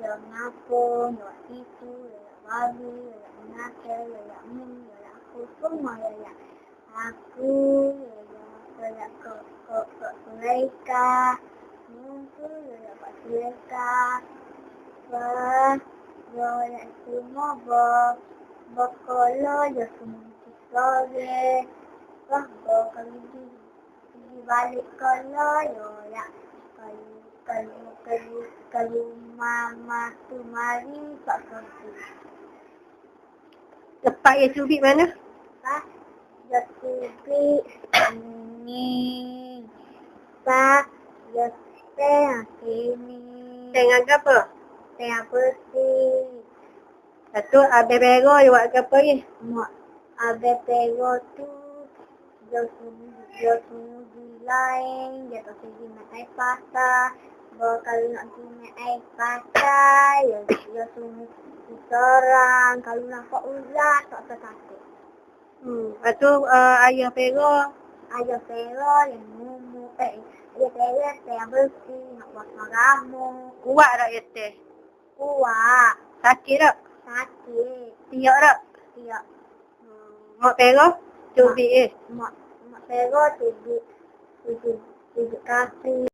yo yo saya bersih. Abang tu yo saya bersih. Aku saya bersih. Ah, Makan nasi aku keluar. Makan makan burger tak boleh. Kan nak bengong. Nak ngapung, nak tipu, nak babi, nak menakal, nak min, nak aku semua nak aku, nak ke ke ke mereka, mungkin nak buat mereka, bah, nak semua bah, berkala je semua sore, bah, berkala di di balik kala yo ya kalau kalau kalau mama tu mari tak kerja. Tempat yang cubit mana? Pak, ya kubi ni. Pak, ya teh ini. Dengan apa? Teh bersih. Lepas tu Abang Bero dia buat apa ni? Mak, abe pego tu. Dia suruh dia suruh di lain. Dia tak pergi nak air Bawa kalau nak nak air patah. Dia, dia suruh seorang. Kalau nampak ulat tak takut. Hmm. Lepas tu uh, ayah Bero Ada pera yang mumu. Eh, ada pera yang bersih. Nak buat rambut. kuat tak ya teh? Kuat. Sakit tak? Sakit. Siap tak? Tiap. Hmm. Mak Bero cubit eh. Mak, mak pera tujuh. Tujuh. Tujuh kaki.